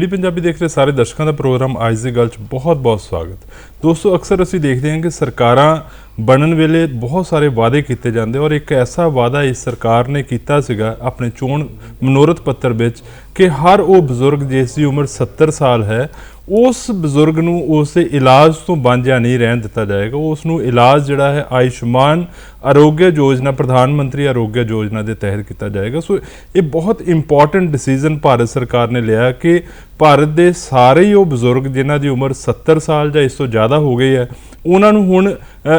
DD Punjabi ਦੇਖ ਰਹੇ ਸਾਰੇ ਦਰਸ਼ਕਾਂ ਦਾ ਪ੍ਰੋਗਰਾਮ ਅੱਜ ਦੀ ਗੱਲ 'ਚ ਬਹੁਤ-ਬਹੁਤ ਸਵਾਗਤ। ਦੋਸਤੋ, ਅਕਸਰ ਅਸੀਂ ਦੇਖਦੇ ਹਾਂ ਕਿ ਸਰਕਾਰਾਂ ਬਣਨ ਵੇਲੇ ਬਹੁਤ ਸਾਰੇ ਵਾਅਦੇ ਕੀਤੇ ਜਾਂਦੇ ਔਰ ਇੱਕ ਐਸਾ ਵਾਅਦਾ ਇਸ ਸਰਕਾਰ ਨੇ ਕੀਤਾ ਸੀਗਾ ਆਪਣੇ ਚੋਣ ਮਨੋਰਥ ਪੱਤਰ ਵਿੱਚ ਕਿ ਹਰ ਉਹ ਬਜ਼ੁਰਗ ਜਿਸ ਦੀ ਉਮਰ 70 ਸਾਲ ਹੈ, ਉਸ ਬਜ਼ੁਰਗ ਨੂੰ ਉਸ ਦੇ ਇਲਾਜ ਤੋਂ ਵਾਂਝਾ ਨਹੀਂ ਰਹਿਣ ਦਿੱਤਾ ਜਾਏਗਾ। ਉਸ ਨੂੰ ਇਲਾਜ ਜਿਹੜਾ ਹੈ ਆਯੁਸ਼ਮਾਨ ਆਰੋਗਯ ਯੋਜਨਾ, ਪ੍ਰਧਾਨ ਮੰਤਰੀ ਆਰੋਗਿਆ ਯੋਜਨਾ ਦੇ ਤਹਿਤ ਕੀਤਾ ਜਾਏਗਾ। ਸੋ ਇਹ ਬਹੁਤ ਇੰਪੋਰਟੈਂਟ ਡਿਸੀਜਨ ਭਾਰਤ ਸਰਕਾਰ ਨੇ ਲਿਆ ਕਿ ਭਾਰਤ ਦੇ ਸਾਰੇ ਹੀ ਉਹ ਬਜ਼ੁਰਗ ਜਿਨ੍ਹਾਂ ਦੀ ਉਮਰ 70 ਸਾਲ ਜਾਂ ਇਸ ਤੋਂ ਜ਼ਿਆਦਾ ਹੋ ਗਈ ਹੈ, ਉਹਨਾਂ ਨੂੰ ਹੁਣ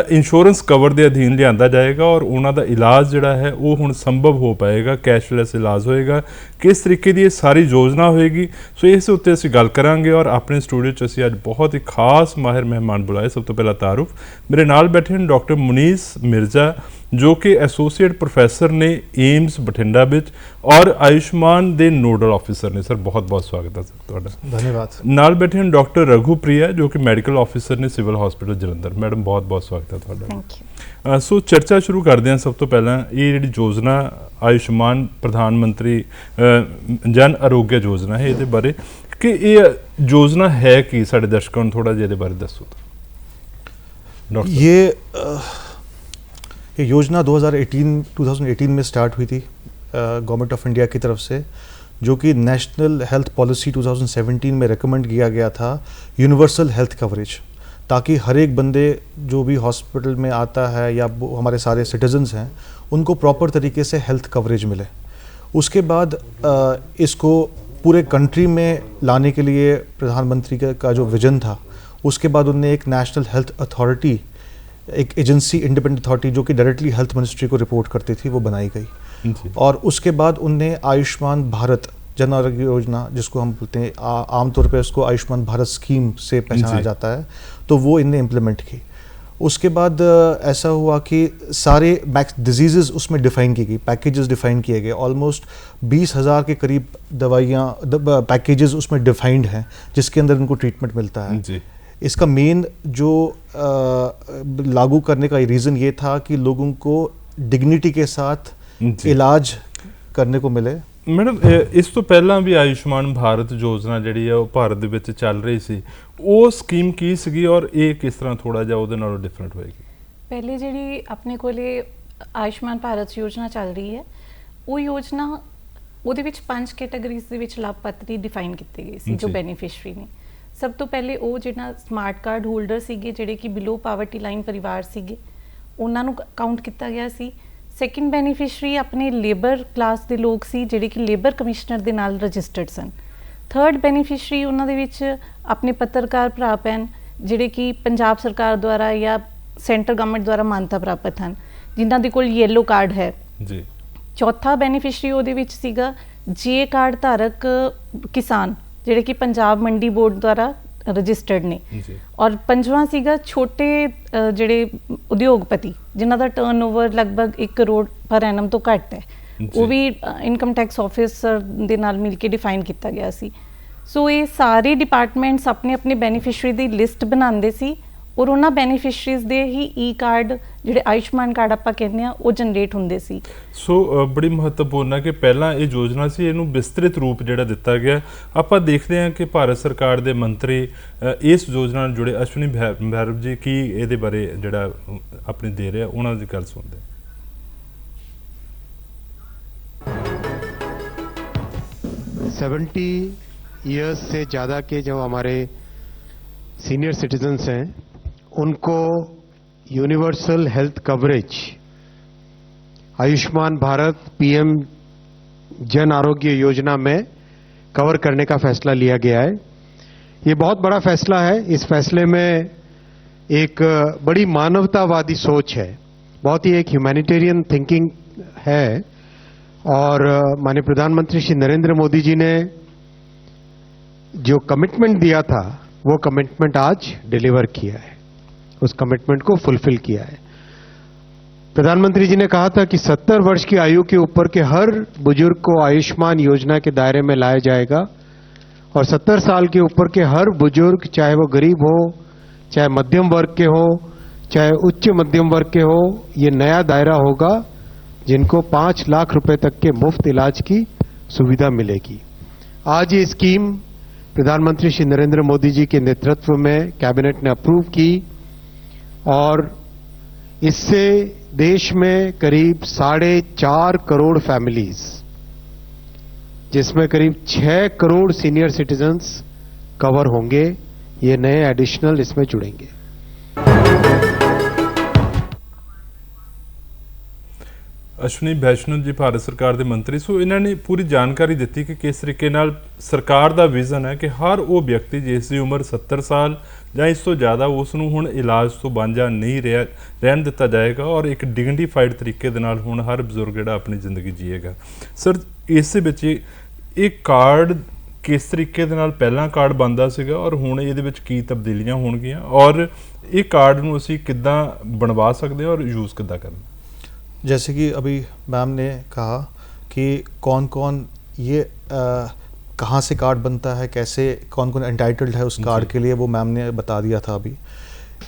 ਇੰਸ਼ੋਰੈਂਸ ਕਵਰ ਦੇ ਅਧੀਨ ਲਿਆਂਦਾ ਜਾਏਗਾ ਔਰ ਉਹਨਾਂ ਦਾ ਇਲਾਜ ਜਿਹੜਾ ਹੈ ਉਹ ਹੁਣ ਸੰਭਵ ਹੋ ਪਾਏਗਾ ਕੈਸ਼ਲੈਸ ਇਲਾਜ ਹੋਏਗਾ। ਕਿਸ ਤਰੀਕੇ ਦੀ ਇਹ ਸਾਰੀ ਯੋਜਨਾ ਹੋਏਗੀ, ਸੋ ਇਸ ਉੱਤੇ ਅਸੀਂ ਗੱਲ ਕਰਾਂਗੇ ਔਰ ਆਪਣੇ ਸਟੂਡੀਓ 'ਚ ਅਸੀਂ ਅੱਜ ਬਹੁਤ ਹੀ ਖਾਸ ਮਾਹਿਰ ਮਹਿਮਾਨ ਬੁਲਾਏ। ਸਭ ਤੋਂ ਪਹਿਲਾਂ ਤਾਰੁਫ। ਮੇਰੇ ਨਾਲ ਬੈਠੇ ਹਨ ਡਾਕਟਰ ਮੁਨੀਸ ਮਿਰਜ਼ਾ ਜੋ ਕਿ ਐਸੋਸੀਏਟ ਪ੍ਰੋਫੈਸਰ ਨੇ ਏਮਸ ਬਠਿੰਡਾ ਵਿੱਚ ਔਰ ਆਯੁਸ਼ਮਾਨ ਦੇ ਨੋਡਲ ਆਫੀਸਰ ਨੇ। ਸਰ ਬਹੁਤ ਬਹੁਤ ਸਵਾਗਤ ਹੈ ਸਰ ਤੁਹਾਡਾ। ਧੰਨਵਾਦ। ਨਾਲ ਬੈਠੇ ਹਨ ਡਾਕਟਰ ਰਘੂ ਪ੍ਰਿਆ ਜੋ ਕਿ ਮੈਡੀਕਲ ਆਫੀਸਰ ਨੇ ਸਿਵਲ ਹਸਪੀਟਲ ਜਲੰਧਰ। ਮੈਡਮ ਬਹੁਤ ਬਹੁਤ ਸਵਾਗਤ ਹੈ ਤੁਹਾਡਾ। ਥੈਂਕ ਯੂ ਅ, ਸੋ ਚਰਚਾ ਸ਼ੁਰੂ ਕਰਦੇ ਹਾਂ ਸਭ ਤੋਂ ਪਹਿਲਾਂ। ਇਹ ਜਿਹੜੀ ਯੋਜਨਾ ਆਯੁਸ਼ਮਾਨ ਪ੍ਰਧਾਨ ਮੰਤਰੀ ਜਨ ਆਰੋਗਯ ਯੋਜਨਾ ਹੈ ਇਹਦੇ ਬਾਰੇ। ਕਿ ਇਹ ਯੋਜਨਾ ਹੈ ਕੀ ਸਾਡੇ ਦਰਸ਼ਕਾਂ ਨੂੰ? ਥੋੜਾ ਜਿਹਾ ਇਹਦੇ ਬਾਰੇ ਦੱਸੋ। ਡਾਕਟਰ। ਸਾਹਿਬ। ये योजना 2018 2018 में स्टार्ट हुई थी गवर्नमेंट ऑफ़ इंडिया की तरफ़ से, जो कि नेशनल हेल्थ पॉलिसी 2017 में रिकमेंड किया गया था यूनिवर्सल हेल्थ कवरेज ताकि हर एक बंदे जो भी हॉस्पिटल में आता है या हमारे सारे सिटीजन्स हैं, उनको प्रॉपर तरीके से हेल्थ कवरेज मिले। उसके बाद इसको पूरे कंट्री में लाने के लिए प्रधानमंत्री का जो विजन था, उसके बाद उनने एक नेशनल हेल्थ अथॉरिटी एक एजेंसी इंडिपेंडेंट अथॉरिटी जो कि डायरेक्टली हेल्थ मिनिस्ट्री को रिपोर्ट करती थी वो बनाई गई। और उसके बाद उनने आयुष्मान भारत जन आरोग्य योजना जिसको हम बोलते हैं आमतौर पर उसको आयुष्मान भारत स्कीम से पहचाना जाता है तो वो इनने इम्प्लीमेंट की। उसके बाद ऐसा हुआ कि सारे मैक्स डिजीजेस उसमें डिफाइन की गई पैकेजेस डिफाइन किए गए। ऑलमोस्ट बीस हज़ार के करीब दवाइयाँ पैकेजेस उसमें डिफाइंड हैं जिसके अंदर उनको ट्रीटमेंट मिलता है। जी। इसका मेन जो अ, लागू करने का रीज़न ये था कि लोगों को डिग्निटी के साथ जी। इलाज करने को मिले ਮੈਡਮ ਇਹ- ਇਸ ਤੋਂ ਪਹਿਲਾਂ ਵੀ ਆਯੁਸ਼ਮਾਨ ਭਾਰਤ ਯੋਜਨਾ ਜਿਹੜੀ ਹੈ ਉਹ ਭਾਰਤ ਦੇ ਵਿੱਚ ਚੱਲ ਰਹੀ ਸੀ ਉਹ ਸਕੀਮ ਕੀ ਸੀਗੀ ਔਰ ਇਹ ਕਿਸ ਤਰ੍ਹਾਂ ਥੋੜਾ ਜਿਹਾ ਉਹਦੇ ਨਾਲੋਂ ਡਿਫਰੈਂਟ ਹੋਏਗੀ ਪਹਿਲੇ ਜਿਹੜੀ ਆਪਣੇ ਕੋਲੇ ਆਯੁਸ਼ਮਾਨ ਭਾਰਤ ਯੋਜਨਾ ਚੱਲ ਰਹੀ ਹੈ ਉਹ ਯੋਜਨਾ ਉਹਦੇ ਵਿੱਚ ਪੰਜ ਕੈਟਾਗਰੀਜ਼ ਦੇ ਵਿੱਚ ਲਾਭਪਾਤਰੀ ਡਿਫਾਈਨ ਕੀਤੇ ਗਏ ਸੀ ਜੋ ਜੀ। ਬੈਨੀਫੀਸ਼ੀਅਰੀ ਨੇ ਸਭ ਤੋਂ ਪਹਿਲੇ ਉਹ ਜਿਹੜਾ ਸਮਾਰਟ ਕਾਰਡ ਹੋਲਡਰ ਸੀਗੇ ਜਿਹੜੇ ਕਿ ਬਿਲੋ ਪਾਵਰਟੀ ਲਾਈਨ ਪਰਿਵਾਰ ਸੀਗੇ ਉਹਨਾਂ ਨੂੰ ਕਾਊਂਟ ਕੀਤਾ ਗਿਆ ਸੀ। ਸੈਕਿੰਡ ਬੈਨੀਫੀਸ਼ੀਅਰੀ ਆਪਣੇ ਲੇਬਰ ਕਲਾਸ ਦੇ ਲੋਕ ਸੀ ਜਿਹੜੇ ਕਿ ਲੇਬਰ ਕਮਿਸ਼ਨਰ ਦੇ ਨਾਲ ਰਜਿਸਟਰਡ ਸਨ। ਥਰਡ ਬੈਨੀਫੀਸ਼ੀਅਰੀ ਉਹਨਾਂ ਦੇ ਵਿੱਚ ਆਪਣੇ ਪੱਤਰਕਾਰ ਭਰਾ ਪੈਨ ਜਿਹੜੇ ਕਿ ਪੰਜਾਬ ਸਰਕਾਰ ਦੁਆਰਾ ਜਾਂ ਸੈਂਟਰ ਗਵਰਨਮੈਂਟ ਦੁਆਰਾ ਮਾਨਤਾ ਪ੍ਰਾਪਤ ਹਨ ਜਿਨ੍ਹਾਂ ਦੇ ਕੋਲ ਯੈਲੋ ਕਾਰਡ ਹੈ। ਜੀ। ਚੌਥਾ ਬੈਨੀਫੀਸ਼ੀਅਰੀ ਉਹਦੇ ਵਿੱਚ ਸੀਗਾ ਜੇ ਕਾਰਡ ਧਾਰਕ ਕਿਸਾਨ। ਜਿਹੜੇ ਕਿ ਪੰਜਾਬ ਮੰਡੀ ਬੋਰਡ ਦੁਆਰਾ ਰਜਿਸਟਰਡ ਨੇ। ਜੀ ਔਰ ਪੰਜਵਾਂ ਸੀਗਾ ਛੋਟੇ ਅ, ਜਿਹੜੇ ਉਦਯੋਗਪਤੀ ਜਿਨ੍ਹਾਂ ਦਾ ਟਰਨਓਵਰ ਲਗਭਗ 1 ਕਰੋੜ ਪਰ ਐਨਮ ਤੋਂ ਘੱਟ ਹੈ। ਜੀ। ਉਹ ਵੀ ਇਨਕਮ ਟੈਕਸ ਆਫਿਸਰ ਦੇ ਨਾਲ ਮਿਲ ਕੇ ਡਿਫਾਈਨ ਕੀਤਾ ਗਿਆ ਸੀ। ਸੋ ਇਹ ਸਾਰੇ ਡਿਪਾਰਟਮੈਂਟਸ ਆਪਣੇ ਆਪਣੇ ਬੈਨੀਫੀਸ਼ੀਅਰੀ ਦੀ ਲਿਸਟ ਬਣਾਉਂਦੇ ਸੀ। ਔਰ ਉਹਨਾਂ ਬੈਨੀਫੀਸ਼ੀਅਰੀਜ਼ ਦੇ ਹੀ ਈ ਕਾਰਡ ਜਿਹੜੇ ਆਯੁਸ਼ਮਾਨ ਕਾਰਡ ਆਪਾਂ ਕਹਿੰਦੇ ਆ ਉਹ ਜਨਰੇਟ ਹੁੰਦੇ ਸੀ ਸੋ ਅ, ਬੜੀ ਮਹੱਤਵਪੂਰਨ ਹੈ ਕਿ ਪਹਿਲਾਂ ਇਹ ਯੋਜਨਾ ਸੀ ਇਹਨੂੰ ਵਿਸਤ੍ਰਿਤ ਰੂਪ ਜਿਹੜਾ ਦਿੱਤਾ ਗਿਆ ਆਪਾਂ ਦੇਖਦੇ ਹਾਂ ਕਿ ਭਾਰਤ ਸਰਕਾਰ ਦੇ ਮੰਤਰੀ ਅ, ਇਸ ਯੋਜਨਾ ਨਾਲ ਜੁੜੇ ਅਸ਼ਵਨੀ ਭੈ- ਭੈਰਵ ਜੀ ਕੀ ਇਹਦੇ ਬਾਰੇ ਜਿਹੜਾ ਅ, ਆਪਣੀ ਦੇ ਰਿਹਾ ਉਹਨਾਂ ਦੀ ਗੱਲ ਸੁਣਦੇ ਹਾਂ। सेवेंटी ईयर्स से ज़्यादा के जो हमारे सीनियर सिटीजन्स हैं उनको universal health coverage Ayushman Bharat PM Jan Arogya Yojana में कवर करने का फैसला लिया गया है। ये बहुत बड़ा फैसला है। इस फैसले में एक बड़ी मानवतावादी सोच है। बहुत ही एक ह्यूमैनिटेरियन थिंकिंग है और माननीय प्रधानमंत्री श्री नरेंद्र मोदी जी ने जो कमिटमेंट दिया था, वो कमिटमेंट आज डिलीवर किया है। उस कमिटमेंट को फुलफिल किया है। प्रधानमंत्री जी ने कहा था कि 70 वर्ष की आयु के ऊपर के हर बुज़ुर्ग को आयुष्मान योजना के दायरे में लाया जाएगा और 70 साल के ऊपर के हर बुज़ुर्ग, चाहे वो गरीब हो, चाहे मध्यम वर्ग के हो, चाहे उच्च मध्यम वर्ग के हो, ये नया दायरा होगा जिनको पाँच लाख रुपए तक के मुफ़्त इलाज की सुविधा मिलेगी। आज ये स्कीम प्रधानमंत्री श्री नरेंद्र मोदी जी के नेतृत्व में कैबिनेट ने अप्रूव की। और इससे देश में करीब साढ़े चार करोड़ फैमिलीज़ जिसमें करीब छह करोड़ सीनियर सिटीजन्स कवर होंगे, ये नए एडिशनल इसमें जुड़ेंगे। ਅਸ਼ਵਨੀ ਵੈਸ਼ਨੂ ਜੀ ਭਾਰਤ ਸਰਕਾਰ ਦੇ ਮੰਤਰੀ। ਸੋ ਇਹਨਾਂ ਨੇ ਪੂਰੀ ਜਾਣਕਾਰੀ ਦਿੱਤੀ ਕਿ ਕਿਸ ਤਰੀਕੇ ਨਾਲ ਸਰਕਾਰ ਦਾ ਵਿਜ਼ਨ ਹੈ ਕਿ ਹਰ ਉਹ ਵਿਅਕਤੀ ਜਿਸ ਦੀ ਉਮਰ 70 ਸਾਲ ਜਾਂ ਇਸ ਤੋਂ ਜ਼ਿਆਦਾ ਉਸ ਨੂੰ ਹੁਣ ਇਲਾਜ ਤੋਂ ਵਾਂਝਾ ਨਹੀਂ ਰਿਹਾ, ਰਹਿਣ ਦਿੱਤਾ ਜਾਏਗਾ ਔਰ ਇੱਕ ਡਿਗਨੀਫਾਈਡ ਤਰੀਕੇ ਦੇ ਨਾਲ ਹੁਣ ਹਰ ਬਜ਼ੁਰਗ ਜਿਹੜਾ ਆਪਣੀ ਜ਼ਿੰਦਗੀ ਜੀਏਗਾ। ਸਰ, ਇਸ ਵਿੱਚ ਇਹ- ਇਹ ਕਾਰਡ ਕਿਸ ਤਰੀਕੇ ਦੇ ਨਾਲ ਪਹਿਲਾਂ ਕਾਰਡ ਬੰਦਾ ਸੀਗਾ ਔਰ ਹੁਣ ਇਹਦੇ ਵਿੱਚ ਕੀ ਤਬਦੀਲੀਆਂ ਹੋਣਗੀਆਂ ਔਰ ਇਹ ਕਾਰਡ ਨੂੰ ਅਸੀਂ ਕਿੱਦਾਂ ਬਣਵਾ ਸਕਦੇ ਹਾਂ ਔਰ ਯੂਜ਼ ਕਿੱਦਾਂ ਕਰਨਾ? जैसे कि अभी मैम ने कहा कि कौन कौन ये कहाँ से कार्ड बनता है कैसे कौन कौन एंटाइटल्ड है उस कार्ड के लिए वो मैम ने बता दिया था अभी।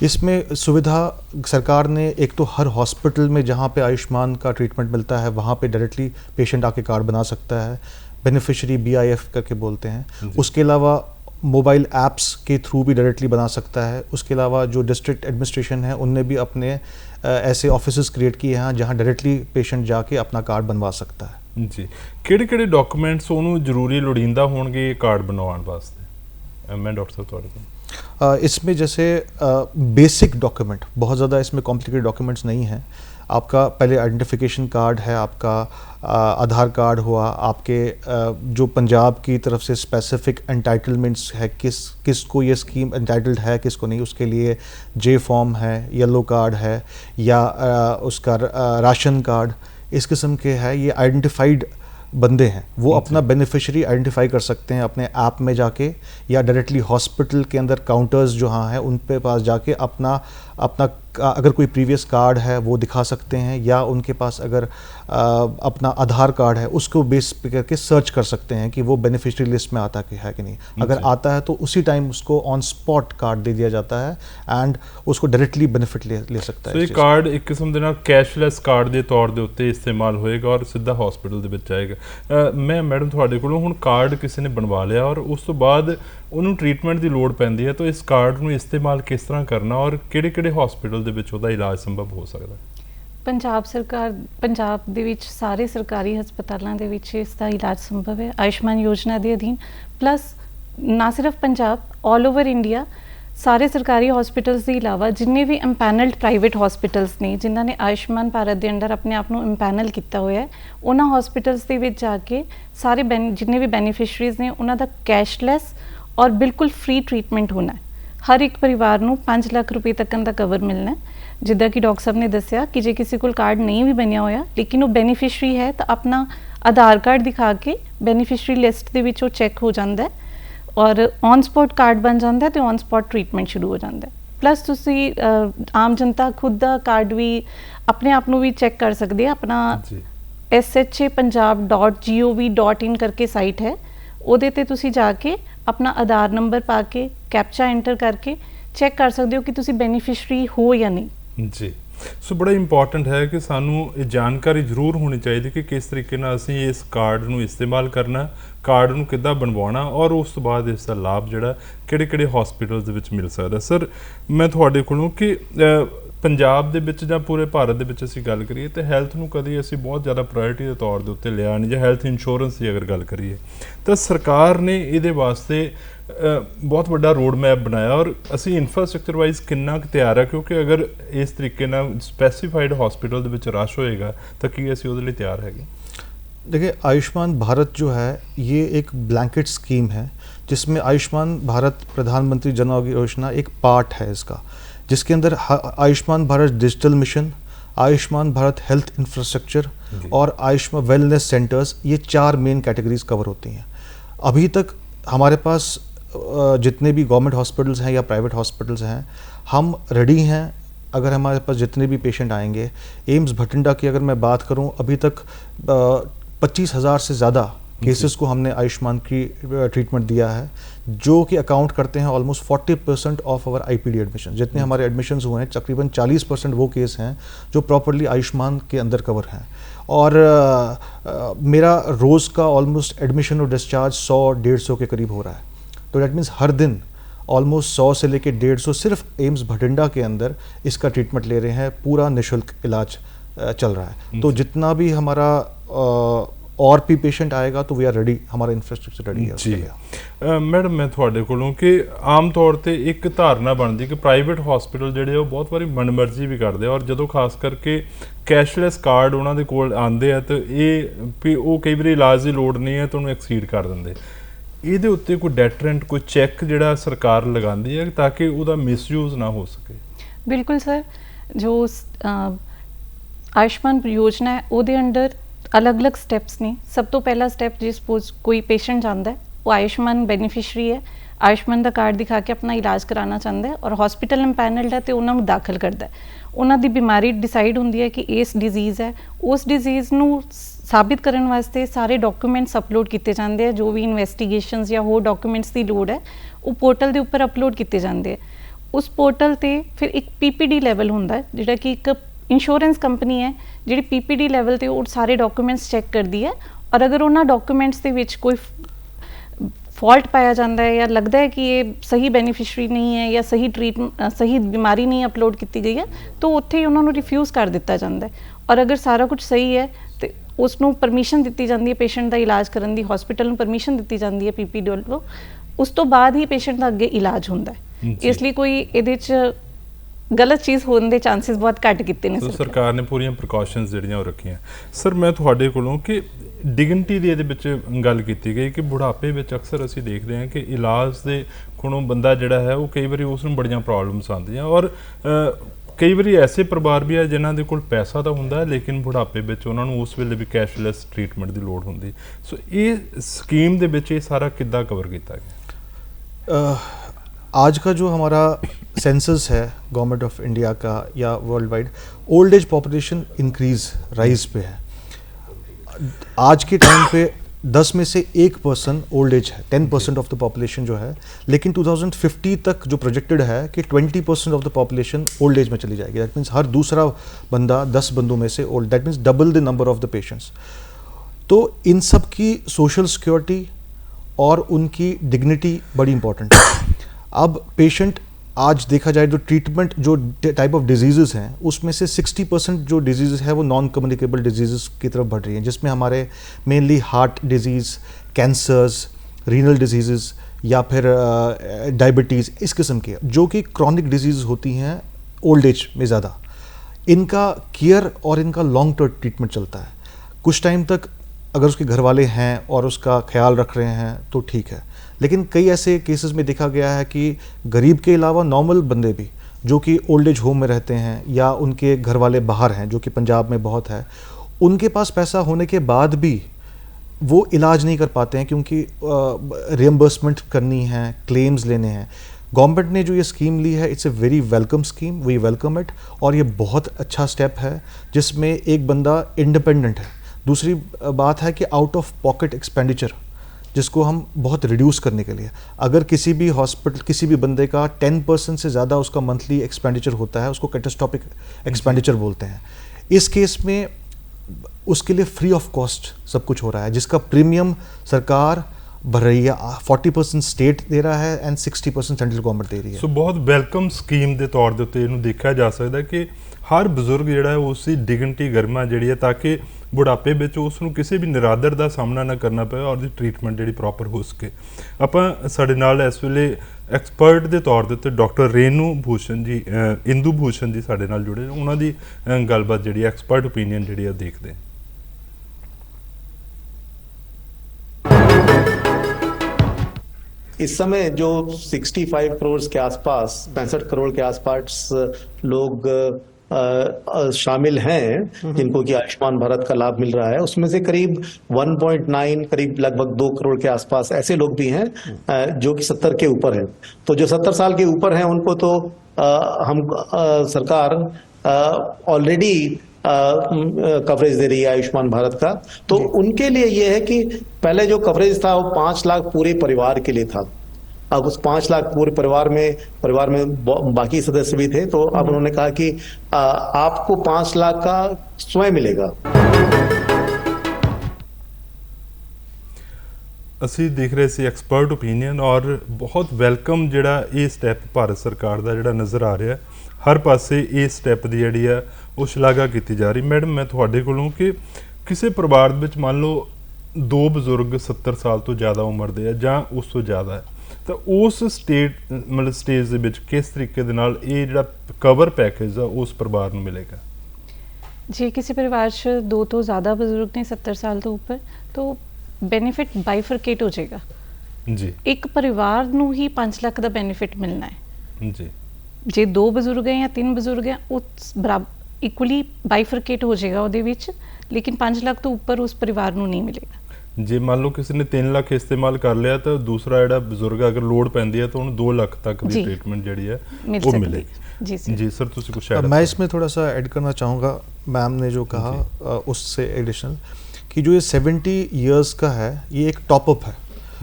इसमें सुविधा सरकार ने एक तो हर हॉस्पिटल में जहाँ पे आयुष्मान का ट्रीटमेंट मिलता है वहाँ पे डायरेक्टली पेशेंट आके कार्ड बना सकता है। बेनिफिशरी बी करके बोलते हैं। उसके अलावा मोबाइल ऐप्स के थ्रू भी डायरेक्टली बना सकता है उसके अलावा जो डिस्ट्रिक्ट एडमिनिस्ट्रेशन है उनने भी अपने अ, ऐसे ऑफिस क्रिएट किए हैं जहाँ डायरेक्टली पेशेंट जाके अपना कार्ड बनवा सकता है ਜੀ ਕਿਹੜੇ ਕਿਹੜੇ ਡਾਕੂਮੈਂਟਸ ਉਹਨੂੰ ਜ਼ਰੂਰੀ ਲੋੜੀਂਦਾ ਹੋਣਗੇ ਇਹ ਕਾਰਡ ਬਣਵਾਉਣ ਵਾਸਤੇ ਅਹ ਮੈਂ ਡਾਕਟਰ ਸਾਹਿਬ ਤੁਹਾਡੇ ਕੋਲ अ, इसमें जैसे बेसिक डॉक्यूमेंट बहुत ज़्यादा इसमें कॉम्प्लिकेटेड डॉक्यूमेंट्स नहीं हैं आपका पहले आइडेंटिफिकेशन कार्ड है आपका आधार कार्ड हुआ आपके जो पंजाब की तरफ़ से स्पेसिफिक एंटाइटलमेंट्स है किस किस को ये स्कीम एंटाइटल्ड है किस को नहीं उसके लिए जे फॉर्म है येलो कार्ड है या उसका राशन कार्ड इस किस्म के है ये आइडेंटिफाइड बंदे हैं। वो अपना बेनिफिशियरी आइडेंटिफाई कर सकते हैं अपने ऐप में जाके या डायरेक्टली हॉस्पिटल के अंदर काउंटर्स जो हाँ हैं उन पे पास जाके अपना अपना अगर कोई प्रीवियस कार्ड है वो दिखा सकते हैं या उनके पास अगर आ, अपना आधार कार्ड है उसको बेस पे करके सर्च कर सकते हैं कि वो बेनिफिशियरी लिस्ट में आता कि है कि नहीं अगर जी। आता है तो उसी टाइम उसको ऑन स्पॉट कार्ड दे दिया जाता है एंड उसको डायरेक्टली बेनिफिट ले ले सकता ਸੋ है ਇਹ इस चीज़ का। ਕਾਰਡ ਇੱਕ ਕਿਸਮ ਦੇ ਨਾਲ ਕੈਸ਼ਲੈਸ ਕਾਰਡ ਦੇ ਤੌਰ ਦੇ ਉੱਤੇ ਇਸਤੇਮਾਲ ਹੋਏਗਾ ਔਰ ਸਿੱਧਾ ਹਸਪੀਟਲ ਦੇ ਵਿੱਚ ਜਾਏਗਾ ਅਹ ਮੈਂ ਮੈਡਮ ਤੁਹਾਡੇ ਕੋਲੋਂ ਹੁਣ ਕਾਰਡ ਕਿਸੇ ਨੇ ਬਣਵਾ ਲਿਆ ਔਰ ਉਸ ਤੋਂ ਬਾਅਦ ਉਹਨੂੰ ਟ੍ਰੀਟਮੈਂਟ ਦੀ ਲੋੜ ਪੈਂਦੀ ਹੈ, ਤਾਂ ਇਸ ਕਾਰਡ ਨੂੰ ਇਸਤੇਮਾਲ ਕਿਸ ਤਰ੍ਹਾਂ ਕਰਨਾ ਔਰ ਕਿਹੜੇ ਕਿਹੜੇ ਹਸਪੀਟਲ ਦੇ ਵਿੱਚ ਉਹਦਾ ਇਲਾਜ ਸੰਭਵ ਹੋ ਸਕਦਾ? ਪੰਜਾਬ ਸਰਕਾਰ, ਪੰਜਾਬ ਦੇ ਵਿੱਚ ਸਾਰੇ ਸਰਕਾਰੀ ਹਸਪਤਾਲਾਂ ਦੇ ਵਿੱਚ ਇਸ ਦਾ ਇਲਾਜ ਸੰਭਵ ਹੈ, ਆਯੁਸ਼ਮਾਨ ਯੋਜਨਾ ਦੇ ਅਧੀਨ। ਪਲੱਸ ਨਾ ਸਿਰਫ ਪੰਜਾਬ 올 ਓਵਰ ਇੰਡੀਆ ਸਾਰੇ ਸਰਕਾਰੀ ਹਸਪੀਟਲਸ ਦੇ ਇਲਾਵਾ ਜਿੰਨੇ ਵੀ ਇੰਪੈਨਲਡ ਪ੍ਰਾਈਵੇਟ ਹਸਪੀਟਲਸ ਨੇ, ਜਿਨ੍ਹਾਂ ਨੇ ਆਯੁਸ਼ਮਾਨ ਭਾਰਤ ਦੇ ਅੰਡਰ ਆਪਣੇ ਆਪ ਨੂੰ ਇੰਪੈਨਲ ਕੀਤਾ ਹੋਇਆ ਹੈ, ਉਹਨਾਂ ਹਸਪੀਟਲਸ ਦੇ ਵਿੱਚ ਜਾ ਕੇ ਸਾਰੇ ਬੈਨ- ਜਿੰਨੇ ਵੀ ਬੈਨੀਫੀਸ਼ੀਅਰੀਜ਼ ਨੇ, ਉਹਨਾਂ ਦਾ ਕੈਸ਼ਲੈਸ ਔਰ ਬਿਲਕੁਲ ਫ੍ਰੀ ਟ੍ਰੀਟਮੈਂਟ ਹੋਣਾ ਹੈ। ਹਰ ਇੱਕ ਪਰਿਵਾਰ ਨੂੰ 5 ਲੱਖ ਰੁਪਏ ਤੱਕ ਦਾ ਕਵਰ ਮਿਲਣਾ ਜਿੱਦਾਂ ਕਿ ਡਾਕਟਰ ਸਾਹਿਬ ਨੇ ਦੱਸਿਆ ਕਿ ਜੇ ਕਿਸੇ ਕੋਲ ਕਾਰਡ ਨਹੀਂ ਵੀ ਬਣਿਆ ਹੋਇਆ ਲੇਕਿਨ ਉਹ ਬੈਨੀਫੀਸ਼ੀਅਰੀ ਹੈ ਤਾਂ ਆਪਣਾ ਆਧਾਰ ਕਾਰਡ ਦਿਖਾ ਕੇ ਬੈਨੀਫੀਸ਼ੀਅਰੀ ਲਿਸਟ ਦੇ ਵਿੱਚ ਉਹ ਚੈੱਕ ਹੋ ਜਾਂਦਾ ਹੈ ਔਰ ਔਨ ਸਪੌਟ ਕਾਰਡ ਬਣ ਜਾਂਦਾ ਤੇ ਔਨ ਸਪੌਟ ਟ੍ਰੀਟਮੈਂਟ ਸ਼ੁਰੂ ਹੋ ਜਾਂਦਾ ਹੈ। ਪਲੱਸ ਤੁਸੀਂ ਆਮ ਜਨਤਾ ਖੁਦ ਦਾ ਕਾਰਡ ਵੀ ਆਪਣੇ ਆਪ ਨੂੰ ਵੀ ਚੈੱਕ ਕਰ ਸਕਦੀ ਹੈ। ਆਪਣਾ ਜੀ। Shapunjab.gov.in ਕਰਕੇ ਸਾਈਟ ਹੈ। ਉਹਦੇ ਤੇ ਤੁਸੀਂ ਜਾ ਕੇ ਆਪਣਾ ਆਧਾਰ ਨੰਬਰ ਪਾ ਕੇ, ਕੈਪਚਾ ਐਂਟਰ ਕਰਕੇ ਚੈੱਕ ਕਰ ਸਕਦੇ ਹੋ ਕਿ ਤੁਸੀਂ ਬੈਨੀਫੀਸ਼ੀਅਰੀ ਹੋ ਜਾਂ ਨਹੀਂ। ਜੀ। ਸੋ ਬੜਾ ਇੰਪੋਰਟੈਂਟ ਹੈ ਕਿ ਸਾਨੂੰ ਇਹ ਜਾਣਕਾਰੀ ਜ਼ਰੂਰ ਹੋਣੀ ਚਾਹੀਦੀ ਕਿ ਕਿਸ ਤਰੀਕੇ ਨਾਲ ਅਸੀਂ ਇਸ ਕਾਰਡ ਨੂੰ ਇਸਤੇਮਾਲ ਕਰਨਾ ਕਾਰਡ ਨੂੰ ਕਿੱਦਾਂ ਬਣਵਾਉਣਾ ਔਰ ਉਸ ਤੋਂ ਬਾਅਦ ਇਸ ਦਾ ਲਾਭ ਜਿਹੜਾ ਕਿਹੜੇ ਕਿਹੜੇ ਹਸਪੀਟਲਸ ਦੇ ਵਿੱਚ ਮਿਲ ਸਕਦਾ। ਸਰ ਮੈਂ ਤੁਹਾਡੇ ਕੋਲੋਂ ਕਿ ਪੰਜਾਬ ਦੇ ਵਿੱਚ ਜਾਂ ਪੂਰੇ ਭਾਰਤ ਦੇ ਵਿੱਚ ਅਸੀਂ ਗੱਲ ਕਰੀਏ ਤੇ ਹੈਲਥ ਨੂੰ ਕਦੀ ਅਸੀਂ ਬਹੁਤ ਜ਼ਿਆਦਾ ਪ੍ਰਾਇੋਰਟੀ ਦੇ ਤੌਰ ਦੇ ਉੱਤੇ ਲਿਆ ਨਹੀਂ ਜਾਂ ਹੈਲਥ ਇੰਸ਼ੋਰੈਂਸ ਦੀ ਅਗਰ ਗੱਲ ਕਰੀਏ ਤਾਂ ਸਰਕਾਰ ਨੇ ਇਹਦੇ ਵਾਸਤੇ ਅਹ, ਬਹੁਤ ਵੱਡਾ ਰੋਡ ਮੈਪ ਬਣਾਇਆ ਔਰ ਅਸੀਂ ਇਨਫਰਾਸਟ੍ਰਕਚਰ ਵਾਈਜ਼ ਕਿੰਨਾ ਕੁ ਤਿਆਰ ਹੈ ਕਿਉਂਕਿ ਅਗਰ ਇਸ ਤਰੀਕੇ ਨਾਲ ਸਪੈਸੀਫਾਈਡ ਹਸਪੀਟਲ ਦੇ ਵਿੱਚ ਰਸ਼ ਹੋਏਗਾ ਤਾਂ ਕੀ ਅਸੀਂ ਉਹਦੇ ਲਈ ਤਿਆਰ ਹੈਗੇ देखिए आयुष्मान भारत जो है ये एक ब्लैंकेट स्कीम है जिसमें आयुष्मान भारत प्रधानमंत्री जन आरोग्य योजना एक पार्ट है इसका जिसके अंदर Ayushman Bharat digital mission Ayushman Bharat health infrastructure और आयुष्मान वेलनेस सेंटर्स ये चार मेन कैटेगरीज कवर होती हैं। अभी तक हमारे पास जितने भी गवर्नमेंट हॉस्पिटल्स हैं या प्राइवेट हॉस्पिटल्स हैं हम रेडी हैं अगर हमारे पास जितने भी पेशेंट आएँगे। एम्स भटिंडा की अगर मैं बात करूँ अभी तक पच्चीस हज़ार से ज़्यादा केसेस को हमने आयुष्मान की ट्रीटमेंट दिया है जो कि अकाउंट करते हैं almost 40 percent of our IPD admission जितने हमारे एडमिशन हुए हैं तकरीबन 40 परसेंट वो केस हैं जो प्रॉपरली आयुष्मान के अंदर कवर हैं। और अ, अ, मेरा रोज़ का ऑलमोस्ट एडमिशन और डिस्चार्ज 100 डेढ़ सौ के करीब हो रहा है। तो डैट मीन्स हर दिन ऑलमोस्ट सौ से लेकर डेढ़ सौ सिर्फ़ एम्स भटिंडा के अंदर इसका ट्रीटमेंट ले रहे हैं पूरा निःशुल्क इलाज चल रहा है। तो जितना भी हमारा और भी पेशेंट आएगा तो वी आर रेडी हमारा इंफ्रास्ट्रक्चर रेडी है उसके ਜੀ लिए ਅ, ਮੈਡਮ ਮੈਂ ਤੁਹਾਡੇ ਕੋਲੋਂ ਕਿ ਆਮ ਤੌਰ ਤੇ ਇੱਕ ਧਾਰਨਾ ਬਣਦੀ ਕਿ ਪ੍ਰਾਈਵੇਟ ਹਸਪੀਟਲ ਜਿਹੜੇ ਆ ਉਹ ਬਹੁਤ ਵਾਰੀ ਮਨਮਰਜ਼ੀ ਵੀ ਕਰਦੇ ਆ ਔਰ ਜਦੋਂ ਖਾਸ ਕਰਕੇ ਕੈਸ਼ਲੈਸ ਕਾਰਡ ਉਹਨਾਂ ਦੇ ਕੋਲ ਆਉਂਦੇ ਆ ਤੇ ਇਹ ਵੀ ਉਹ ਕਈ ਵਾਰੀ ਇਲਾਜ ਦੀ ਲੋੜ ਨਹੀਂ ਹੈ ਤਾਂ ਉਹਨੂੰ ਐਕਸੀਡ ਕਰ ਦਿੰਦੇ ਇਹਦੇ ਉੱਤੇ ਕੋਈ ਡੈਟਰੈਂਟ ਕੋਈ ਚੈੱਕ ਜਿਹੜਾ ਸਰਕਾਰ ਲਗਾਉਂਦੀ ਹੈ ਤਾਂ ਕਿ ਉਹਦਾ ਮਿਸਯੂਜ਼ ਨਾ ਹੋ ਸਕੇ ਬਿਲਕੁਲ ਸਰ ਜੋ ਅ, ਆਯੁਸ਼ਮਾਨ ਯੋਜਨਾ ਹੈ ਉਹਦੇ ਅੰਡਰ ਅਲੱਗ-ਅਲੱਗ ਸਟੈਪਸ ਨੇ। ਸਭ ਤੋਂ ਪਹਿਲਾ ਸਟੈਪ ਜੇ ਸਪੋਜ਼ ਕੋਈ ਪੇਸ਼ੈਂਟ ਜਾਂਦਾ ਹੈ, ਉਹ ਆਯੁਸ਼ਮਾਨ ਬੈਨੀਫੀਸ਼ੀਅਰੀ ਹੈ। ਆਯੁਸ਼ਮਾਨ ਦਾ ਕਾਰਡ ਦਿਖਾ ਕੇ ਆਪਣਾ ਇਲਾਜ ਕਰਾਉਣਾ ਚਾਹੁੰਦਾ ਹੈ ਔਰ ਹਸਪੀਟਲ ਇੰਪੈਨਲਡ ਹੈ ਤੇ ਉਹਨਾਂ ਨੂੰ ਦਾਖਲ ਕਰਦਾ ਹੈ। ਉਹਨਾਂ ਦੀ ਬਿਮਾਰੀ ਡਿਸਾਈਡ ਹੁੰਦੀ ਹੈ ਕਿ ਇਸ ਡਿਜ਼ੀਜ਼ ਹੈ। ਉਸ ਡਿਜ਼ੀਜ਼ ਨੂੰ ਸਾਬਿਤ ਕਰਨ ਵਾਸਤੇ ਸਾਰੇ ਡਾਕੂਮੈਂਟਸ ਅਪਲੋਡ ਕੀਤੇ ਜਾਂਦੇ ਆ। ਜੋ ਵੀ ਇਨਵੈਸਟੀਗੇਸ਼ਨਸ ਜਾਂ ਹੋਰ ਡਾਕੂਮੈਂਟਸ ਦੀ ਲੋੜ ਹੈ, ਉਹ ਪੋਰਟਲ ਦੇ ਉੱਪਰ ਅਪਲੋਡ ਕੀਤੇ ਜਾਂਦੇ ਆ। ਉਸ ਪੋਰਟਲ ਤੇ ਫਿਰ ਇੱਕ ਪੀਪੀਡੀ ਲੈਵਲ ਹੁੰਦਾ ਹੈ, ਜਿਹੜਾ ਕਿ ਇੱਕ ਇੰਸ਼ੋਰੈਂਸ ਕੰਪਨੀ ਹੈ ਜਿਹੜੀ ਪੀਪੀਡੀ ਲੈਵਲ ਤੇ ਉਹ ਸਾਰੇ ਡਾਕੂਮੈਂਟਸ ਚੈੱਕ ਕਰਦੀ ਹੈ ਔਰ ਅਗਰ ਉਹਨਾਂ ਡਾਕੂਮੈਂਟਸ ਦੇ ਵਿੱਚ ਕੋਈ ਫਾਲਟ ਪਾਇਆ ਜਾਂਦਾ ਹੈ ਜਾਂ ਲੱਗਦਾ ਹੈ ਕਿ ਇਹ ਸਹੀ ਬੈਨੀਫੀਸ਼ੀਅਰੀ ਨਹੀਂ ਹੈ ਜਾਂ ਸਹੀ ਟ੍ਰੀਟਮੈਂਟ ਸਹੀ ਬਿਮਾਰੀ ਨਹੀਂ ਅਪਲੋਡ ਕੀਤੀ ਗਈ ਹੈ ਤਾਂ ਉੱਥੇ ਹੀ ਉਹਨਾਂ ਨੂੰ ਰਿਫਿਊਜ਼ ਕਰ ਦਿੱਤਾ ਜਾਂਦਾ ਹੈ ਔਰ ਅਗਰ ਸਾਰਾ ਕੁਝ ਸਹੀ ਹੈ ਤੇ ਉਸ ਨੂੰ ਪਰਮਿਸ਼ਨ ਦਿੱਤੀ ਜਾਂਦੀ ਹੈ ਪੇਸ਼ੈਂਟ ਦਾ ਇਲਾਜ ਕਰਨ ਦੀ ਹਸਪੀਟਲ ਨੂੰ ਪਰਮਿਸ਼ਨ ਦਿੱਤੀ ਜਾਂਦੀ ਹੈ ਪੀਪੀਡੀ ਵੱਲੋਂ ਉਸ ਤੋਂ ਬਾਅਦ ਹੀ ਪੇਸ਼ੈਂਟ ਦਾ ਅੱਗੇ ਇਲਾਜ ਹੁੰਦਾ ਹੈ। ਇਸ ਲਈ ਕੋਈ ਇਹਦੇ 'ਚ ਗਲਤ ਚੀਜ਼ ਹੋਣ ਦੇ ਚਾਂਸਸ ਬਹੁਤ ਘੱਟ ਕੀਤੇ ਨੇ ਸੋ ਸਰਕਾਰ ਨੇ ਪੂਰੀਆਂ ਪ੍ਰੀਕਾਸ਼ਨਸ ਜਿਹੜੀਆਂ ਉਹ ਰੱਖੀਆਂ। ਸਰ ਮੈਂ ਤੁਹਾਡੇ ਕੋਲੋਂ ਕਿ ਡਿਗਨਿਟੀ ਦੀ ਇਹਦੇ ਵਿੱਚ ਗੱਲ ਕੀਤੀ ਗਈ ਕਿ ਬੁਢਾਪੇ ਵਿੱਚ ਅਕਸਰ ਅਸੀਂ ਦੇਖਦੇ ਹਾਂ ਕਿ ਇਲਾਜ ਦੇ ਕੋਲੋਂ ਬੰਦਾ ਜਿਹੜਾ ਹੈ ਉਹ ਕਈ ਵਾਰੀ ਉਸ ਨੂੰ ਬੜੀਆਂ ਪ੍ਰੋਬਲਮਸ ਆਉਂਦੀਆਂ। ਔਰ ਕਈ ਵਾਰੀ ਐਸੇ ਪਰਿਵਾਰ ਵੀ ਆ ਜਿਨ੍ਹਾਂ ਦੇ ਕੋਲ ਪੈਸਾ ਤਾਂ ਹੁੰਦਾ ਹੈ ਲੇਕਿਨ ਬੁਢਾਪੇ ਵਿੱਚ ਉਹਨਾਂ ਨੂੰ ਉਸ ਵੇਲੇ ਵੀ ਕੈਸ਼ਲੈਸ ਟ੍ਰੀਟਮੈਂਟ ਦੀ ਲੋੜ ਹੁੰਦੀ। ਸੋ ਇਹ ਸਕੀਮ ਦੇ ਵਿੱਚ ਇਹ ਸਾਰਾ ਕਿੱਦਾਂ ਕਵਰ ਕੀਤਾ ਗਿਆ? आज का जो हमारा सेंसस है गवर्नमेंट ऑफ़ इंडिया का या world wide old age population increase rise पे है। आज के टाइम पे 10 में से एक पर्सन ओल्ड एज है ten percent of the population जो है। लेकिन 2050 तक जो प्रोजेक्टेड है कि 20 percent of the population old age में चली जाएगी। दैट मीन्स हर दूसरा बंदा 10 बंदों में से old that means double the number of the patients तो इन सब की सोशल सिक्योरिटी और उनकी डिग्निटी बड़ी इंपॉर्टेंट है। अब पेशेंट आज देखा जाए जो ट्रीटमेंट जो टाइप ऑफ़ डिज़ीज़ हैं उसमें से 60 परसेंट जो डिज़ीज़ है वो नॉन कम्युनिकेबल डिज़ीज़ की तरफ़ बढ़ रही हैं जिसमें हमारे mainly heart disease cancers renal disease या फिर डायबिटीज़ uh, इस किस्म के जो कि क्रॉनिक डिज़ीज़ होती हैं ओल्ड एज में ज़्यादा। इनका केयर और इनका लॉन्ग टर्म ट्रीटमेंट चलता है। कुछ टाइम तक अगर उसके घर वाले हैं और उसका ख्याल रख रहे हैं तो ठीक है। लेकिन कई ऐसे केसेस में देखा गया है कि गरीब के अलावा नॉर्मल बंदे भी, जो कि ओल्ड एज होम में रहते हैं या उनके घर वाले बाहर हैं, जो कि पंजाब में बहुत है, उनके पास पैसा होने के बाद भी वो इलाज नहीं कर पाते हैं क्योंकि रियम्बर्समेंट करनी है क्लेम्स लेने हैं। गवर्नमेंट ने जो ये स्कीम ली है it's a very welcome scheme we welcome it और ये बहुत अच्छा स्टेप है, जिसमें एक बंदा इंडिपेंडेंट है। दूसरी बात है कि आउट ऑफ़ पॉकेट एक्सपेंडिचर जिसको हम बहुत रिड्यूस करने के लिए अगर किसी भी हॉस्पिटल किसी भी बंदे का टेन परसेंट से ज़्यादा उसका मंथली एक्सपेंडिचर होता है उसको कैटेस्टॉपिक एक्सपेंडिचर बोलते हैं इस केस में उसके लिए फ्री ऑफ कॉस्ट सब कुछ हो रहा है जिसका प्रीमियम सरकार भर रही है फोर्टी परसेंट स्टेट दे रहा है and sixty percent central government दे रही है ਸੋ ਬਹੁਤ ਵੈਲਕਮ ਸਕੀਮ ਦੇ ਤੌਰ ਦੇ ਉੱਤੇ ਇਹਨੂੰ ਦੇਖਿਆ ਜਾ ਸਕਦਾ ਕਿ ਹਰ ਬਜ਼ੁਰਗ ਜਿਹੜਾ ਹੈ ਉਸ ਦੀ ਡਿਗਨਿਟੀ ਗਰਮਾ ਜਿਹੜੀ ਹੈ ਤਾਂ ਕਿ ਬੁਢਾਪੇ ਵਿੱਚ ਉਸ ਨੂੰ ਕਿਸੇ ਵੀ ਨਿਰਾਦਰ ਦਾ ਸਾਹਮਣਾ ਨਾ ਕਰਨਾ ਪਵੇ ਔਰ ਦੀ ਟ੍ਰੀਟਮੈਂਟ ਜਿਹੜੀ ਪ੍ਰੋਪਰ ਹੋ ਸਕੇ ਆਪਾਂ ਸਾਡੇ ਨਾਲ ਇਸ ਵੇਲੇ ਐਕਸਪਰਟ ਦੇ ਤੌਰ ਦੇ ਉੱਤੇ ਡਾਕਟਰ ਰੇਨੂ ਭੂਸ਼ਣ ਜੀ ਅ, ਇੰਦੂ ਭੂਸ਼ਣ ਜੀ ਸਾਡੇ ਨਾਲ ਜੁੜੇ ਨੇ। ਉਹਨਾਂ ਦੀ ਅ, ਗੱਲਬਾਤ ਜਿਹੜੀ ਐਕਸਪਰਟ ਓਪੀਨੀਅਨ ਜਿਹੜੀ ਆ ਦੇਖਦੇ ਹਾਂ इस समय जो 65 करोड़ के आसपास पैंसठ करोड़ के आसपास लोग अ, अ, शामिल हैं जिनको कि आयुष्मान भारत का लाभ मिल रहा है। उसमें से करीब 1.9 करीब लगभग दो करोड़ के आसपास ऐसे लोग भी हैं जो कि 70 के ऊपर हैं। तो जो 70 साल के ऊपर हैं उनको तो हम सरकार ऑलरेडी कवरेज दे रही है आयुष्मान भारत का। तो उनके लिए ये है कि पहले जो कवरेज था वो पाँच लाख पूरे परिवार के लिए था। अब उस पांच लाख पूरे परिवार में परिवार में ब- बाकी सदस्य भी थे तो अब उन्होंने कहा कि आ, आपको पांच लाख का स्वयं मिलेगा ਅਸੀਂ ਦੇਖ ਰਹੇ ਸੀ ਐਕਸਪਰਟ ਓਪੀਨੀਅਨ ਔਰ ਬਹੁਤ ਵੈਲਕਮ ਜਿਹੜਾ ਇਹ ਸਟੈਪ ਭਾਰਤ ਸਰਕਾਰ ਦਾ ਜਿਹੜਾ ਨਜ਼ਰ ਆ ਰਿਹਾ ਹਰ ਪਾਸੇ ਇਹ ਸਟੈਪ ਦੀ ਜਿਹੜੀ ਆ ਉਹ ਸ਼ਲਾਘਾ ਕੀਤੀ ਜਾ ਰਹੀ ਮੈਡਮ ਮੈਂ ਤੁਹਾਡੇ ਕੋਲੋਂ ਕਿ ਕਿਸੇ ਪਰਿਵਾਰ ਦੇ ਵਿੱਚ ਮੰਨ ਲਓ ਦੋ ਬਜ਼ੁਰਗ 70 ਸਾਲ ਤੋਂ ਜ਼ਿਆਦਾ ਉਮਰ ਦੇ ਆ ਜਾਂ ਉਸ ਤੋਂ ਜ਼ਿਆਦਾ ਹੈ ਤਾਂ ਉਸ ਸਟੇਟ ਮਤਲਬ ਸਟੇਜ ਦੇ ਵਿੱਚ ਕਿਸ ਤਰੀਕੇ ਦੇ ਨਾਲ ਇਹ ਜਿਹੜਾ ਕਵਰ ਪੈਕੇਜ ਆ ਉਸ ਪਰਿਵਾਰ ਨੂੰ ਮਿਲੇਗਾ? ਜੇ ਕਿਸੇ ਪਰਿਵਾਰ 'ਚ ਦੋ ਤੋਂ ਜ਼ਿਆਦਾ ਬਜ਼ੁਰਗ ਨੇ 70 ਸਾਲ ਤੋਂ ਉੱਪਰ ਤਾਂ ਬੈਨੀਫਿਟ ਬਾਈਫਰਕੇਟ ਹੋ ਜਾਏਗਾ। ਜੀ। ਇੱਕ ਪਰਿਵਾਰ ਨੂੰ ਹੀ 5 ਲੱਖ ਦਾ ਬੈਨੀਫਿਟ ਮਿਲਣਾ ਹੈ। ਜੀ। ਜੇ ਦੋ ਬਜ਼ੁਰਗ ਹੈ ਜਾਂ ਤਿੰਨ ਬਜ਼ੁਰਗ ਹੈ ਉਹ ਬਰਾਬਰ ਇਕੁਅਲੀ ਬਾਈਫਰਕੇਟ ਹੋ ਜਾਏਗਾ ਉਹਦੇ ਵਿੱਚ ਲੇਕਿਨ 5 ਲੱਖ ਤੋਂ ਉੱਪਰ ਉਸ ਪਰਿਵਾਰ ਨੂੰ ਨਹੀਂ ਮਿਲੇਗਾ। ਜੇ ਮੰਨ ਲਓ ਕਿਸੇ ਨੇ 3 ਲੱਖ ਇਸਤੇਮਾਲ ਕਰ ਲਿਆ ਤਾਂ ਦੂਸਰਾ ਜਿਹੜਾ ਬਜ਼ੁਰਗ ਆ, ਅਗਰ ਲੋਡ ਪੈਂਦੀ ਹੈ ਤਾਂ ਉਹਨੂੰ 2 ਲੱਖ ਤੱਕ ਦੀ ਜੀ। ਟ੍ਰੀਟਮੈਂਟ ਜਿਹੜੀ ਹੈ ਮਿਲ ਉਹ ਸਕਦੀ ਮਿਲੇਗੀ है। जी सर ਜੀ ਸਰ ਤੁਸੀਂ ਕੁਝ अब मैं इसमें थोड़ा सा ऐड करना चाहूँगा मैम ने जो कहा अ, उससे एडिशनल कि जो ये 70 इयर्स का है ये एक टॉपअप है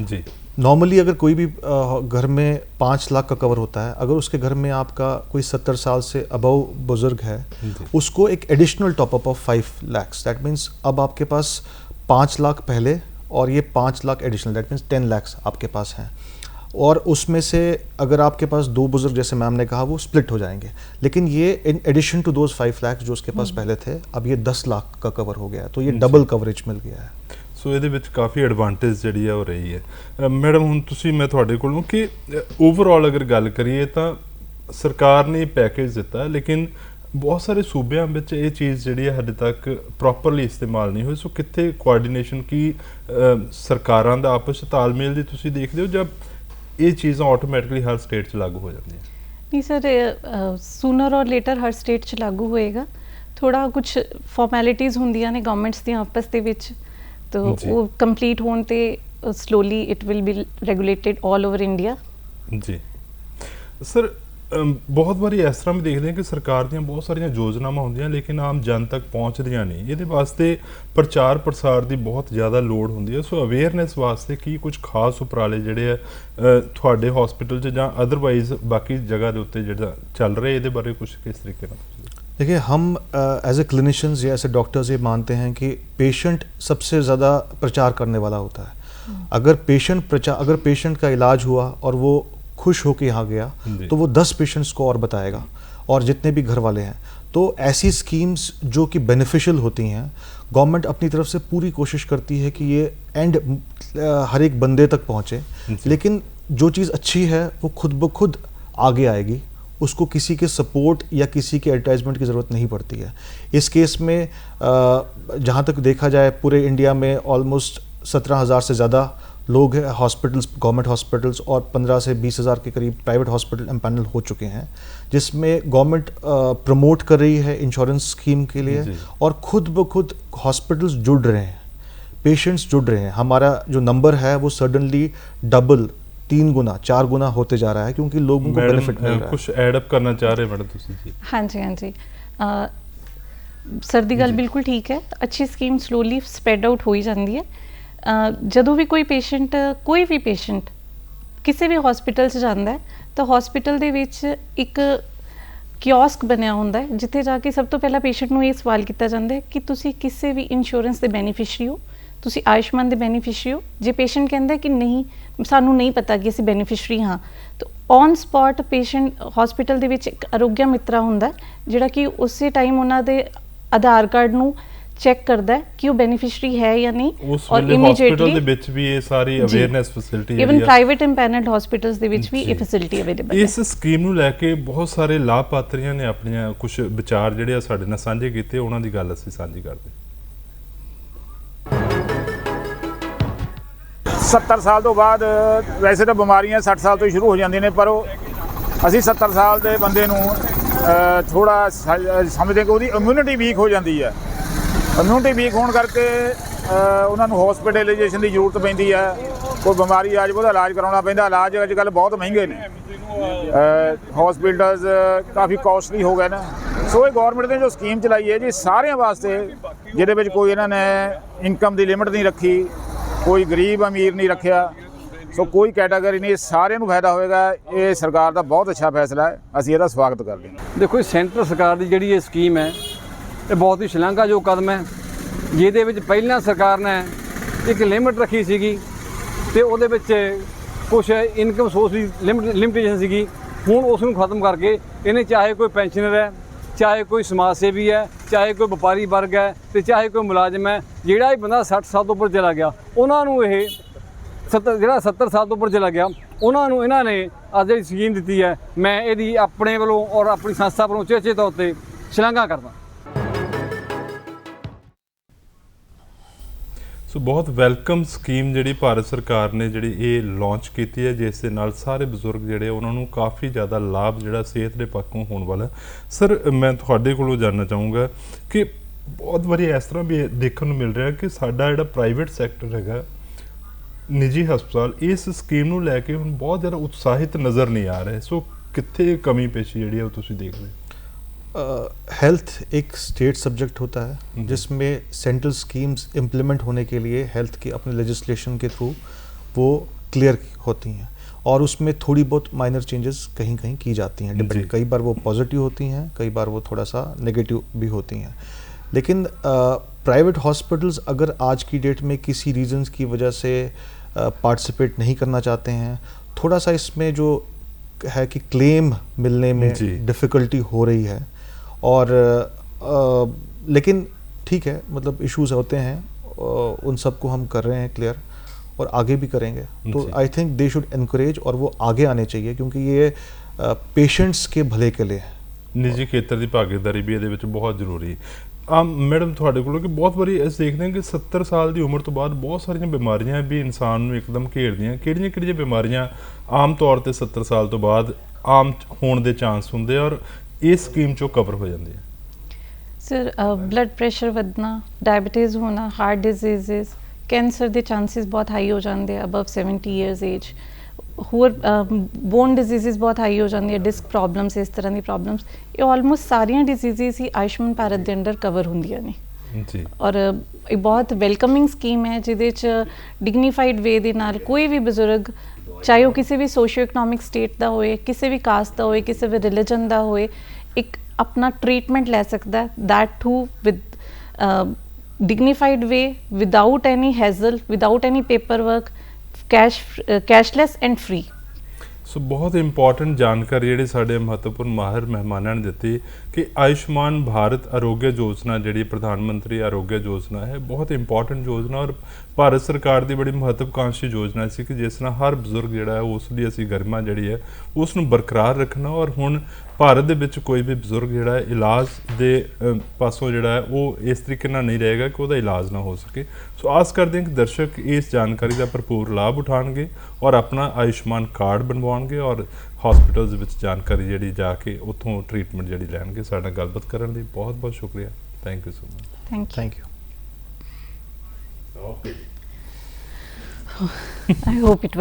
ਜੀ नॉर्मली अगर कोई भी अ, घर में पाँच लाख का कवर होता है अगर उसके घर में आपका कोई सत्तर साल से अबव बुजुर्ग है जी। उसको एक additional top up of five lakhs that means अब आपके पास पाँच लाख पहले और ये पाँच lakh additional that means ten lakhs आपके पास हैं और उसमें से अगर आपके पास दो बुजुर्ग जैसे मैम ने कहा वो स्प्लिट हो जाएंगे लेकिन ये in addition to those five lakhs जो उसके पास पहले थे अब ये दस लाख का कवर हो गया है तो ये डबल कवरेज मिल गया है ਸੋ ਇਹਦੇ ਵਿੱਚ ਕਾਫੀ ਐਡਵਾਂਟੇਜ ਜਿਹੜੀ ਆ ਹੋ ਰਹੀ ਹੈ ਅ, ਮੈਡਮ ਹੁਣ ਤੁਸੀਂ ਮੈਂ ਤੁਹਾਡੇ ਕੋਲੋਂ ਕਿ ਓਵਰਆਲ ਅਗਰ ਗੱਲ ਕਰੀਏ ਤਾਂ ਸਰਕਾਰ ਨੇ ਪੈਕੇਜ ਦਿੱਤਾ ਹੈ, ਲੇਕਿਨ ਬਹੁਤ ਸਾਰੇ ਸੂਬਿਆਂ ਵਿੱਚ ਇਹ ਚੀਜ਼ ਜਿਹੜੀ ਹੈ ਹਜੇ ਤੱਕ ਪ੍ਰੋਪਰਲੀ ਇਸਤੇਮਾਲ ਨਹੀਂ ਹੋਈ। ਸੋ ਕਿੱਥੇ ਕੋਆਰਡੀਨੇਸ਼ਨ ਕੀ ਸਰਕਾਰਾਂ ਦਾ ਆਪਸ 'ਚ ਤਾਲਮੇਲ ਦੀ ਤੁਸੀਂ ਦੇਖਦੇ ਹੋ ਜਾਂ ਇਹ ਚੀਜ਼ਾਂ ਆਟੋਮੈਟਿਕਲੀ ਹਰ ਸਟੇਟ 'ਚ ਲਾਗੂ ਹੋ ਜਾਂਦੀਆਂ? ਨਹੀਂ ਸਰ ਸੂਨਰ ਔਰ ਲੇਟਰ ਹਰ ਸਟੇਟ 'ਚ ਲਾਗੂ ਹੋਏਗਾ। ਥੋੜਾ ਕੁਝ ਫਾਰਮੈਲਿਟੀਆਂ ਹੁੰਦੀਆਂ ਨੇ ਗਵਰਨਮੈਂਟਸ ਦੀਆਂ ਆਪਸ ਦੇ ਵਿੱਚ। ਤਾਂ। ਉਹ ਕੰਪਲੀਟ ਹੋਣ ਤੇ slowly it will be regulated 올 over India ਜੀ। ਸਰ ਬਹੁਤ ਵਾਰੀ ਇਸ ਤਰ੍ਹਾਂ ਵੀ ਦੇਖਦੇ ਹਾਂ ਕਿ ਸਰਕਾਰ ਦੀਆਂ ਬਹੁਤ ਸਾਰੀਆਂ ਯੋਜਨਾਵਾਂ ਹੁੰਦੀਆਂ ਲੇਕਿਨ ਆਮ ਜਨ ਤੱਕ ਪਹੁੰਚਦੀਆਂ ਨਹੀਂ ਇਹਦੇ ਵਾਸਤੇ ਪ੍ਰਚਾਰ ਪ੍ਰਸਾਰ ਦੀ ਬਹੁਤ ਜ਼ਿਆਦਾ ਲੋੜ ਹੁੰਦੀ ਹੈ ਸੋ ਅਵੇਅਰਨੈਸ ਵਾਸਤੇ ਕੀ ਕੁਝ ਖਾਸ ਉਪਰਾਲੇ ਜਿਹੜੇ ਆ ਅ, ਤੁਹਾਡੇ ਹਸਪੀਟਲ 'ਚ ਜਾਂ ਅਦਰਵਾਈਜ਼ ਬਾਕੀ ਜਗ੍ਹਾ ਦੇ ਉੱਤੇ ਜਿਹੜਾ ਚੱਲ ਰਿਹਾ ਇਹਦੇ ਬਾਰੇ ਕੁਝ ਕਿਸ ਤਰੀਕੇ ਨਾਲ ਤੁਸੀਂ देखिए हम एज ए क्लिनिशियंस या एज ए डॉक्टर्स ये मानते हैं कि पेशेंट सबसे ज़्यादा प्रचार करने वाला होता है अगर पेशेंट प्रचार अगर पेशेंट का इलाज हुआ और वो खुश होकर यहाँ गया तो वो दस पेशेंट्स को और बताएगा और जितने भी घर वाले हैं। तो ऐसी स्कीम्स जो कि बेनिफिशियल होती हैं गवर्नमेंट अपनी तरफ़ से पूरी कोशिश करती है कि ये एंड हर एक बंदे तक पहुँचे। लेकिन जो चीज़ अच्छी है वो खुद ब खुद आगे आएगी। उसको किसी के सपोर्ट या किसी के एडवर्टाइजमेंट की ज़रूरत नहीं पड़ती है। इस केस में जहाँ तक देखा जाए पूरे इंडिया में ऑलमोस्ट सत्रह हज़ार से ज़्यादा लोग हैं हॉस्पिटल्स गवर्नमेंट हॉस्पिटल्स और 15 से 20 हज़ार के करीब प्राइवेट हॉस्पिटल एम्पैनल हो चुके हैं जिसमें गवर्नमेंट प्रमोट कर रही है इंश्योरेंस स्कीम के लिए और खुद ब खुद हॉस्पिटल्स जुड़ रहे हैं पेशेंट्स जुड़ रहे हैं। हमारा जो नंबर है वो सडनली डबल तीन गुना चार गुना होते जा रहा है क्योंकि लोगों को बेनिफिट मिल रहा है। कुछ ऐड अप करना चाह रहे हैं मैडम हाँ जी हाँ जी। सर्दी गल बिल्कुल ठीक है अच्छी स्कीम स्लोली स्प्रेड आउट हो ही जाती है। ਜਦੋਂ ਵੀ ਕੋਈ ਪੇਸ਼ੈਂਟ ਕੋਈ ਵੀ ਪੇਸ਼ੈਂਟ ਕਿਸੇ ਵੀ ਹਸਪੀਟਲ 'ਚ ਜਾਂਦਾ ਹੈ, ਤਾਂ ਹਸਪੀਟਲ ਦੇ ਵਿੱਚ ਇੱਕ ਕਿਓਸਕ ਬਣਿਆ ਹੁੰਦਾ ਹੈ, ਜਿੱਥੇ ਜਾ ਕੇ ਸਭ ਤੋਂ ਪਹਿਲਾਂ ਪੇਸ਼ੈਂਟ ਨੂੰ ਇਹ ਸਵਾਲ ਕੀਤਾ ਜਾਂਦਾ ਹੈ ਕਿ ਤੁਸੀਂ ਕਿਸੇ ਵੀ ਇੰਸ਼ੋਰੈਂਸ ਦੇ ਬੈਨੀਫੀਸ਼ਰੀ ਹੋ? ਤੁਸੀਂ ਆਯੁਸ਼ਮਾਨ ਦੇ ਬੈਨੀਫੀਸ਼ਰੀ ਹੋ? ਜੇ ਪੇਸ਼ੈਂਟ ਕਹਿੰਦਾ ਕਿ ਨਹੀਂ, ਸਾਨੂੰ ਨਹੀਂ ਪਤਾ ਕਿ ਅਸੀਂ ਬੈਨੀਫੀਸ਼ਰੀ ਹਾਂ, ਤਾਂ ਔਨ ਸਪੌਟ ਪੇਸ਼ੈਂਟ ਹਸਪੀਟਲ ਦੇ ਵਿੱਚ ਇੱਕ ਅਰੋਗਿਆ ਮਿੱਤਰਾ ਹੁੰਦਾ ਜਿਹੜਾ ਕਿ ਉਸੇ ਟਾਈਮ ਉਹਨਾਂ ਦੇ ਆਧਾਰ ਕਾਰਡ ਨੂੰ ਚੈੱਕ ਕਰਦਾ ਹੈ ਕਿ ਉਹ ਬੈਨੀਫੀਸ਼ਰੀ ਹੈ ਜਾਂ ਨਹੀਂ ਵੇਲੇ ਹਸਪੀਟਲ ਦੇ ਵਿੱਚ ਵੀ ਇਹ ਸਾਰੀ। Awareness facility even private empanelled hospitals ਦੇ ਵਿੱਚ ਵੀ। ਇਹ ਫੈਸਿਲਿਟੀ ਅਵੇਲੇਬਲ ਹੈ ਇਸ ਸਕੀਮ ਨੂੰ ਲੈ ਕੇ ਬਹੁਤ ਸਾਰੇ ਲਾਭਪਾਤਰੀਆਂ ਨੇ ਆਪਣੀਆਂ ਕੁਝ ਵਿਚਾਰ ਜਿਹੜੇ ਆ ਸਾਡੇ ਨਾਲ ਸਾਂਝੇ ਕੀਤੇ ਉਹਨਾਂ ਦੀ ਗੱਲ ਅਸੀਂ ਸਾਂਝੀ ਕਰਦੇ 70 ਸਾਲ ਤੋਂ ਬਾਅਦ ਵੈਸੇ ਤਾਂ ਬਿਮਾਰੀਆਂ 60 ਸਾਲ ਤੋਂ ਹੀ ਸ਼ੁਰੂ ਹੋ ਜਾਂਦੀਆਂ ਨੇ ਪਰ ਉਹ ਅਸੀਂ 70 ਸਾਲ ਦੇ ਬੰਦੇ ਨੂੰ ਥੋੜਾ ਸਮਝਦੇ ਕਿ ਉਹਦੀ ਇਮਿਊਨਿਟੀ ਵੀਕ ਹੋ ਜਾਂਦੀ ਹੈ ਕਮਿਊਨਿਟੀ ਵੀਕ ਹੋਣ ਕਰਕੇ ਉਹਨਾਂ ਨੂੰ ਹਸਪੀਟਲਾਈਜੇਸ਼ਨ ਦੀ ਜ਼ਰੂਰਤ ਪੈਂਦੀ ਹੈ ਕੋਈ ਬਿਮਾਰੀ ਆ ਜਾਵੇ, ਉਹਦਾ ਇਲਾਜ ਕਰਾਉਣਾ ਪੈਂਦਾ। ਇਲਾਜ ਅੱਜ ਕੱਲ੍ਹ ਬਹੁਤ ਮਹਿੰਗੇ ਨੇ। ਹਸਪੀਟਲਸ ਕਾਫੀ ਕਾਸਟਲੀ ਹੋ ਗਏ ਨੇ। ਸੋ ਇਹ ਗਵਰਨਮੈਂਟ ਨੇ ਜੋ ਸਕੀਮ ਚਲਾਈ ਹੈ ਜੀ, ਸਾਰਿਆਂ ਵਾਸਤੇ, ਜਿਹਦੇ ਵਿੱਚ ਕੋਈ ਇਹਨਾਂ ਨੇ ਇਨਕਮ ਦੀ ਲਿਮਿਟ ਨਹੀਂ ਰੱਖੀ, ਕੋਈ ਗਰੀਬ ਅਮੀਰ ਨਹੀਂ ਰੱਖਿਆ। ਸੋ ਕੋਈ ਕੈਟਾਗਰੀ ਨਹੀਂ ਸਾਰਿਆਂ ਨੂੰ ਫਾਇਦਾ ਹੋਏਗਾ। ਇਹ ਸਰਕਾਰ ਦਾ ਬਹੁਤ ਅੱਛਾ ਫੈਸਲਾ ਹੈ। ਅਸੀਂ ਇਹਦਾ ਸਵਾਗਤ ਕਰਦੇ ਹਾਂ। ਦੇਖੋ, ਇਹ ਸੈਂਟਰ ਸਰਕਾਰ ਦੀ ਜਿਹੜੀ ਇਹ ਸਕੀਮ ਹੈ ਇਹ ਬਹੁਤ ਹੀ ਸ਼ਲਾਘਾਯੋਗ ਕਦਮ ਹੈ। ਜਿਹਦੇ ਵਿੱਚ ਪਹਿਲਾਂ ਸਰਕਾਰ ਨੇ ਇੱਕ ਲਿਮਿਟ ਰੱਖੀ ਸੀਗੀ ਤੇ ਉਹਦੇ ਵਿੱਚ ਕੁਝ ਇਨਕਮ ਸੋਰਸ ਦੀ ਲਿਮਿਟੇਸ਼ਨ ਸੀਗੀ। ਹੁਣ ਉਸ ਨੂੰ ਖਤਮ ਕਰਕੇ ਇਹਨੇ ਚਾਹੇ ਕੋਈ ਪੈਨਸ਼ਨਰ ਹੈ, ਚਾਹੇ ਕੋਈ ਸਮਾਜ ਸੇਵੀ ਹੈ, ਚਾਹੇ ਕੋਈ ਵਪਾਰੀ ਵਰਗ ਹੈ ਤੇ ਚਾਹੇ ਕੋਈ ਮੁਲਾਜ਼ਮ ਹੈ, ਜਿਹੜਾ ਵੀ ਬੰਦਾ 60 ਸਾਲ ਤੋਂ ਉੱਪਰ ਚਲਾ ਗਿਆ, ਉਹਨਾਂ ਨੂੰ ਇਹ 70 ਜਿਹੜਾ 70 ਸਾਲ ਤੋਂ ਉੱਪਰ ਚਲਾ ਗਿਆ, ਉਹਨਾਂ ਨੂੰ ਇਹਨਾਂ ਨੇ ਅੱਜ ਜਿਹੜੀ ਸਕੀਮ ਦਿੱਤੀ ਹੈ, ਮੈਂ ਇਹਦੀ ਆਪਣੇ ਵੱਲੋਂ ਔਰ ਆਪਣੀ ਸੰਸਥਾ ਵੱਲੋਂ ਚੇਚੇ ਤੌਰ ਤੇ ਸ਼ਲਾਘਾ ਕਰਦਾ। ਸੋ ਬਹੁਤ ਵੈਲਕਮ ਸਕੀਮ ਜਿਹੜੀ ਭਾਰਤ ਸਰਕਾਰ ਨੇ ਜਿਹੜੀ ਇਹ ਲਾਂਚ ਕੀਤੀ ਹੈ, ਜਿਸ ਦੇ ਨਾਲ ਸਾਰੇ ਬਜ਼ੁਰਗ ਜਿਹੜੇ ਉਹਨਾਂ ਨੂੰ ਕਾਫੀ ਜ਼ਿਆਦਾ ਲਾਭ ਜਿਹੜਾ ਸਿਹਤ ਦੇ ਪੱਖੋਂ ਹੋਣ ਵਾਲਾ ਸਰ ਮੈਂ ਤੁਹਾਡੇ ਕੋਲੋਂ ਜਾਨਣਾ ਚਾਹੂੰਗਾ ਕਿ ਬਹੁਤ ਵਾਰੀ ਇਸ ਤਰ੍ਹਾਂ ਵੀ ਦੇਖਣ ਨੂੰ ਮਿਲ ਰਿਹਾ ਕਿ ਸਾਡਾ ਜਿਹੜਾ ਪ੍ਰਾਈਵੇਟ ਸੈਕਟਰ ਹੈਗਾ, ਨਿੱਜੀ ਹਸਪਤਾਲ, ਇਸ ਸਕੀਮ ਨੂੰ ਲੈ ਕੇ ਹੁਣ ਬਹੁਤ ਜ਼ਿਆਦਾ ਉਤਸ਼ਾਹਿਤ ਨਜ਼ਰ ਨਹੀਂ ਆ ਰਹੇ। ਸੋ ਕਿੱਥੇ ਕਮੀ ਪੇਸ਼ੀ ਜਿਹੜੀ ਹੈ ਉਹ ਤੁਸੀਂ ਦੇਖਦੇ ਹੋ? हेल्थ एक स्टेट सब्जेक्ट होता है जिसमें सेंट्रल स्कीम्स इम्प्लीमेंट होने के लिए हेल्थ के अपने लेजिस्लेशन के थ्रू वो क्लियर होती हैं। और उसमें थोड़ी बहुत माइनर चेंजेस कहीं कहीं की जाती हैं। डिपेंड कई बार वो पॉजिटिव होती हैं कई बार वो थोड़ा सा नेगेटिव भी होती हैं। लेकिन प्राइवेट uh, हॉस्पिटल्स अगर आज की डेट में किसी रीजंस की वजह से पार्टिसिपेट uh, नहीं करना चाहते हैं थोड़ा सा इसमें जो है कि क्लेम मिलने में डिफ़िकल्टी हो रही है और अ, लेकिन ठीक है मतलब इश्यूज होते हैं अ, उन सबको हम कर रहे हैं क्लियर और आगे भी करेंगे तो जी। I think they should encourage और वो आगे आने चाहिए क्योंकि ये पेशेंट्स के भले के लिए है ਨਿੱਜੀ ਖੇਤਰ ਦੀ ਭਾਗੀਦਾਰੀ ਵੀ ਇਹਦੇ ਵਿੱਚ ਬਹੁਤ ਜ਼ਰੂਰੀ ਆ ਮੈਡਮ ਤੁਹਾਡੇ ਕੋਲੋਂ ਕਿ ਬਹੁਤ ਵਾਰੀ ਅਸੀਂ ਦੇਖਦੇ ਹਾਂ ਕਿ 70 ਸਾਲ ਦੀ ਉਮਰ ਤੋਂ ਬਾਅਦ ਬਹੁਤ ਸਾਰੀਆਂ ਬਿਮਾਰੀਆਂ ਵੀ ਇਨਸਾਨ ਨੂੰ ਇੱਕਦਮ ਘੇਰਦੀਆਂ ਕਿਹੜੀਆਂ ਕਿਹੜੀਆਂ ਬਿਮਾਰੀਆਂ ਆਮ ਤੌਰ ਤੇ 70 ਸਾਲ ਤੋਂ ਬਾਅਦ ਆਮ ਹੋਣ ਦੇ ਚਾਂਸ ਹੁੰਦੇ ਆ ਔਰ ਇਸ ਸਕੀਮ ਚੋਂ ਕਵਰ ਹੋ ਜਾਂਦੇ ਆ ਸਰ ਬਲੱਡ ਪ੍ਰੈਸ਼ਰ ਵਧਣਾ ਡਾਇਬੀਟੀਜ਼ ਹੋਣਾ ਹਾਰਟ ਡਿਜ਼ੀਜ਼ਸ ਕੈਂਸਰ ਦੇ ਚਾਂਸਸ ਬਹੁਤ ਹਾਈ ਹੋ ਜਾਂਦੇ ਆ ਅਬਵ 70 ਇਅਰਸ ਏਜ ਹੋਰ ਬੋਨ ਡਿਜ਼ੀਜ਼ਸ ਬਹੁਤ ਹਾਈ ਹੋ ਜਾਂਦੀ ਹੈ ਡਿਸਕ ਪ੍ਰੋਬਲਮਸ ਇਸ ਤਰ੍ਹਾਂ ਦੀ ਪ੍ਰੋਬਲਮਸ ਇਹ ਆਲਮੋਸਟ ਸਾਰੀਆਂ ਡਿਜ਼ੀਜ਼ਸ ਹੀ ਆਯੁਸ਼ਮਾਨ ਭਾਰਤ ਦੇ ਅੰਡਰ ਕਵਰ ਹੁੰਦੀਆਂ ਨੇ। ਜੀ। ਔਰ ਇਹ ਬਹੁਤ ਵੈਲਕਮਿੰਗ ਸਕੀਮ ਹੈ ਜਿਹਦੇ ਚ ਡਿਗਨੀਫਾਈਡ ਵੇ ਦੇ ਨਾਲ ਕੋਈ ਵੀ ਬਜ਼ੁਰਗ ਚਾਹੇ ਉਹ ਕਿਸੇ ਵੀ ਸੋਸ਼ੀਓ ਇਕਨੋਮਿਕ ਸਟੇਟ ਦਾ ਹੋਏ ਕਿਸੇ ਵੀ ਕਾਸਟ ਦਾ ਹੋਏ ਕਿਸੇ ਵੀ ਰਿਲੀਜਨ ਦਾ ਹੋਏ ਇੱਕ ਆਪਣਾ ਟ੍ਰੀਟਮੈਂਟ ਲੈ ਸਕਦਾ that too with dignified way without any hassle without any paperwork cash uh, cashless and free so ਬਹੁਤ ਇੰਪੋਰਟੈਂਟ ਜਾਣਕਾਰੀ ਜਿਹੜੀ ਸਾਡੇ ਮਹੱਤਵਪੂਰਨ ਮਾਹਿਰ ਮਹਿਮਾਨਾਂ ਨੇ ਦਿੱਤੀ। ਕਿ ਆਯੁਸ਼ਮਾਨ ਭਾਰਤ ਆਰੋਗਯ ਯੋਜਨਾ ਜਿਹੜੀ ਪ੍ਰਧਾਨ ਮੰਤਰੀ ਆਰੋਗਯ ਯੋਜਨਾ ਹੈ, ਬਹੁਤ ਇੰਪੋਰਟੈਂਟ ਯੋਜਨਾ ਔਰ ਭਾਰਤ ਸਰਕਾਰ ਦੀ ਬੜੀ ਮਹੱਤਵਕਾਂਸ਼ੀ ਯੋਜਨਾ ਸੀ ਕਿ ਜਿਸ ਨਾਲ ਹਰ ਬਜ਼ੁਰਗ ਜਿਹੜਾ ਹੈ, ਉਸ ਲਈ ਅਸੀਂ ਗਰਮਾ ਜਿਹੜੀ ਹੈ, ਉਸ ਨੂੰ ਬਰਕਰਾਰ ਰੱਖਣਾ ਔਰ ਹੁਣ ਭਾਰਤ ਦੇ ਵਿੱਚ ਕੋਈ ਵੀ ਬਜ਼ੁਰਗ ਜਿਹੜਾ ਹੈ, ਇਲਾਜ ਦੇ ਪਾਸੋਂ ਜਿਹੜਾ ਹੈ, ਉਹ ਇਸ ਤਰੀਕੇ ਨਾਲ ਨਹੀਂ ਰਹੇਗਾ ਕਿ ਉਹਦਾ ਇਲਾਜ ਨਾ ਹੋ ਸਕੇ। ਸੋ ਆਸ ਕਰਦੇ ਹਾਂ ਕਿ ਦਰਸ਼ਕ ਇਸ ਜਾਣਕਾਰੀ ਦਾ ਭਰਪੂਰ ਲਾਭ ਉਠਾਣਗੇ ਔਰ ਆਪਣਾ ਆਯੁਸ਼ਮਾਨ ਕਾਰਡ ਬਣਵਾਉਣਗੇ ਔਰ ਹਸਪੀਟਲਸ ਵਿੱਚ ਜਾਣਕਾਰੀ ਜਿਹੜੀ ਜਾ ਕੇ ਉੱਥੋਂ ਟ੍ਰੀਟਮੈਂਟ ਜਿਹੜੀ ਲੈਣਗੇ ਸਾਡੇ ਨਾਲ ਗੱਲਬਾਤ ਕਰਨ ਲਈ ਬਹੁਤ ਬਹੁਤ ਸ਼ੁਕਰੀਆ। Thank you so much thank you okay I hope it